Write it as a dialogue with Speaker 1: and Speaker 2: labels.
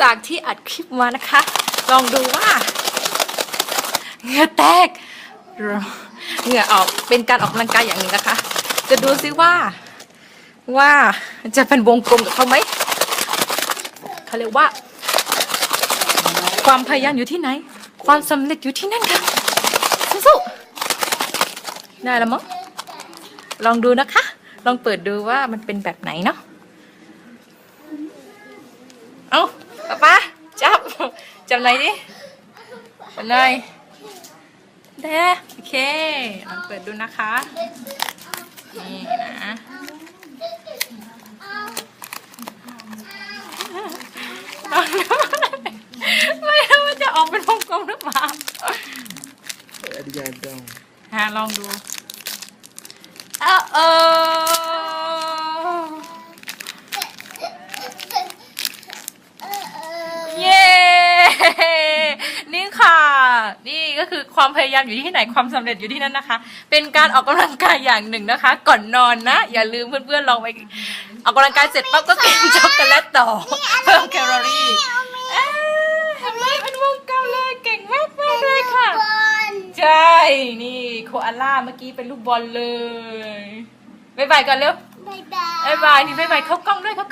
Speaker 1: จากที่อัดคลิปมานะคะ ลองดูว่าเหงื่อแตกเหงื่อออกเป็นการออกกำลังกายอย่างหนึ่งนะคะ จะดูซิว่าว่าจะเป็นวงกลมกับเขาไหมเขาเรียกว่า ความพยายามอยู่ที่ไหน ความสำเร็จอยู่ที่นั่นค่ะสู้ๆได้แล้วมั้งลองดูนะคะ ลองเปิดดูว่ามันเป็นแบบไหนเนาะ เอาป๊าป๊าจับ จับไหนอยดิจับหน่อยได้โอเคลองเปิดดูนะคะ นี่นะลองดูไม่รู้ว่าจะออกเป็นวงกลมหรือเปล่า
Speaker 2: Obrigado.
Speaker 1: ฮะลองดู นี่ก็คือความพยายามอยู่ที่ไหนความสำเร็จอยู่ที่นั่นนะคะ เป็นการออกกำลังกายอย่างหนึ่งนะคะ ก่อนนอนนะ อย่าลืมเพื่อนๆลองไปออกกำลังกายเสร็จปั๊บก็กินช็อกโกแลตต่อเพิ่มแคลอรี่เอ้ยเห็นไหมเป็นวงกลมเลยเก่งมากมากๆเลยค่ะ ใช่ นี่โคอาล่าเมื่อกี้เป็นลูกบอลเลยบายบายก่อนเร็ว
Speaker 3: บ๊ายบาย
Speaker 1: บายบายนี่บายบายเข้ากล้องด้วยเข้ากล้อง